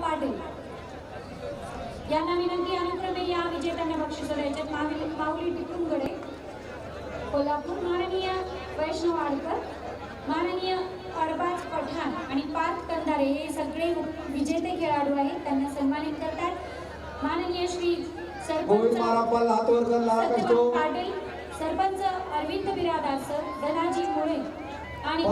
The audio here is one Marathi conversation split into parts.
पाटील. यांना विनंती अनुक्रमे या विजेत्यांना बक्षीस द्यायचे माऊली माऊली टिकुंगडे कोल्हापूर माननीय वैष्णव वाडकर माननीय अरबाज पठाण आणि पार्थ कंदारे हे सगळे विजेते खेळाडू आहेत. त्यांना सन्मानित करतात. माननीय श्री सरपंच पाटील सरपंच अरविंद बिरादार सर धनाजी मुळे आणि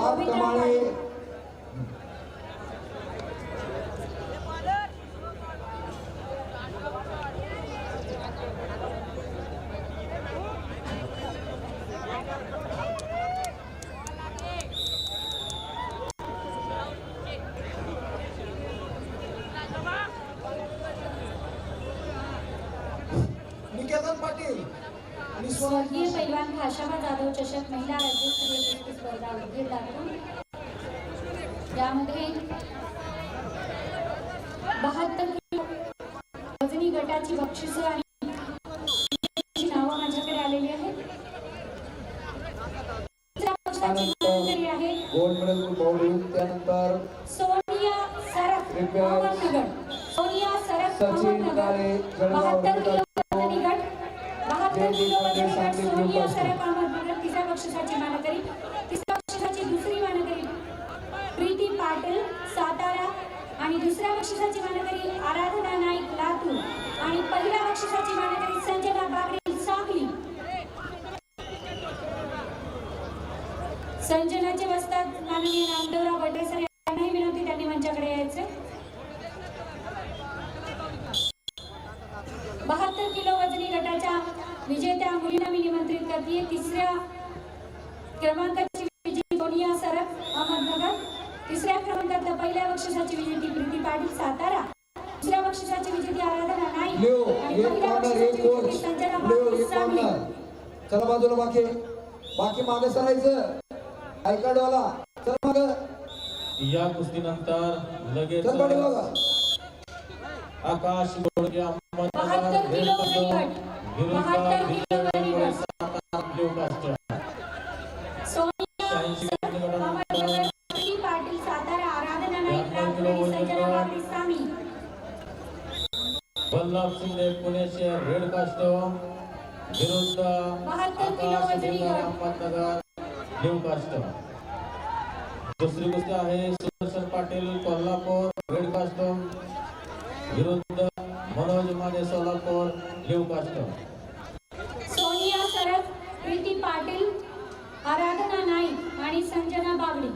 पाटील आणि स्वर्गीय पैलवान खाशाबा जाधव चषक महिला राज्यस्तरीय स्पर्धा दाखवून. यामध्ये बहात्तर किलो वजनी गटाची बक्षिसं आणि नावं माझ्याकडे आलेली आहेत. दुसऱ्या पक्षाची मानकरी आहे. गोल्ड मेडल बॉडी त्यानंतर सोनिया सरफ सोनिया सरफ सचिन काळे, जळगाव, तिसऱ्या बक्षिसाची मानकरी तिसऱ्या बक्षिसाची दुसरी मानकरी प्रीती पाटील सातारा आणि दुसऱ्या बक्षिसाची मानकरी आराधना नाईक लातूर आणि पहिल्या बक्षिसाची मानकरी संजना बागडे सांगली. संजनाचे वस्तात माननीय नामदेवराव बटेसर यांनाही विनंती त्यांनी मंचाकडे यायचे बहात्तर किलो वजनी गटाच्या विजेत्या मुलींना मी निमंत्रित करते. तिसऱ्या क्रमांकाची विजेती सोनिया सरफ अहमदनगर. तिसऱ्या क्रमांकातल्या पहिल्या बक्षिसाची विजेती प्रीती पाटील सातारा. दुसऱ्या बक्षिसाची विजेती आराधना नाईक. आणि पहिल्या बक्षिसाची विजेती संजना सांगली चला बाजूला बाकी. बाकी मागे सरायचं. आयकाडवाला चल माग. या कुस्तीनंतर लगेच आकाश गोडके बहात्तर किलो बहात्तर किलो पाटील सातारा आराधना नाईक लातूर आणि संजना बागडे सांगली वल्लभ शिंदे पुणे शहर रेड कास्ट. विरुद्ध बहात्तर किलो आकाश वजनी ढेंगर गट. Ahmednagar blue cast. दुसरी कुस्ती आहे सुदर्शन पाटील कोल्हापूर रेड कास्ट. विरुद्ध मनोज सोलापूर ब्ल्यू कास्ट सोनिया सरस प्रीती पाटील आराधना नाईक आणि संजना बागडी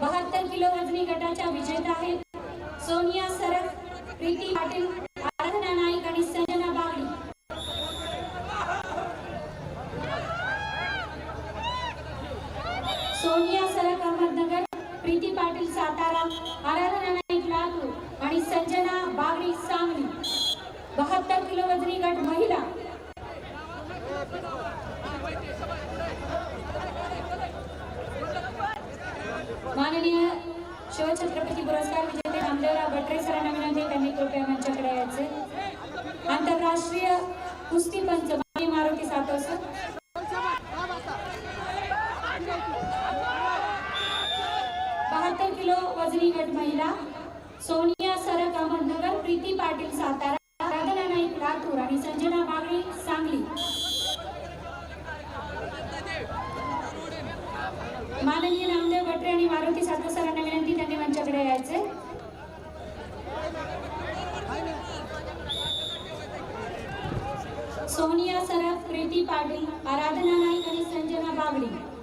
बहात्तर किलो वजनी गटाच्या विजेत्या आहेत सोनिया सरफ प्रीती पाटील आराधना नाईक आणि संजना बागडी सोनिया सरफ अहमदनगर प्रीती पाटील सातारा आराधना नाईक लातूर आणि संजना बागडी सांगली बहात्तर किलो वजनी गट महिला माननीय शिवछत्रपती पुरस्कार विजेते नामदेवराव भटरे सरांना विनंती त्यांनी कृपया मंचाकडे यायचे. आंतरराष्ट्रीय कुस्ती पंच मारुती सातव सर. बहात्तर किलो वजनी गट महिला सोनिया सरक अहमदनगर प्रीती पाटील सातारा राधना नाईक लातूर आणि संजना बागडी सांगली. माननीय नामदेव भटरे आणि मारुती सातव सरांना करायचे? सोनिया सरफ प्रीती पाटील आराधना नाईक आणि संजना बागडी.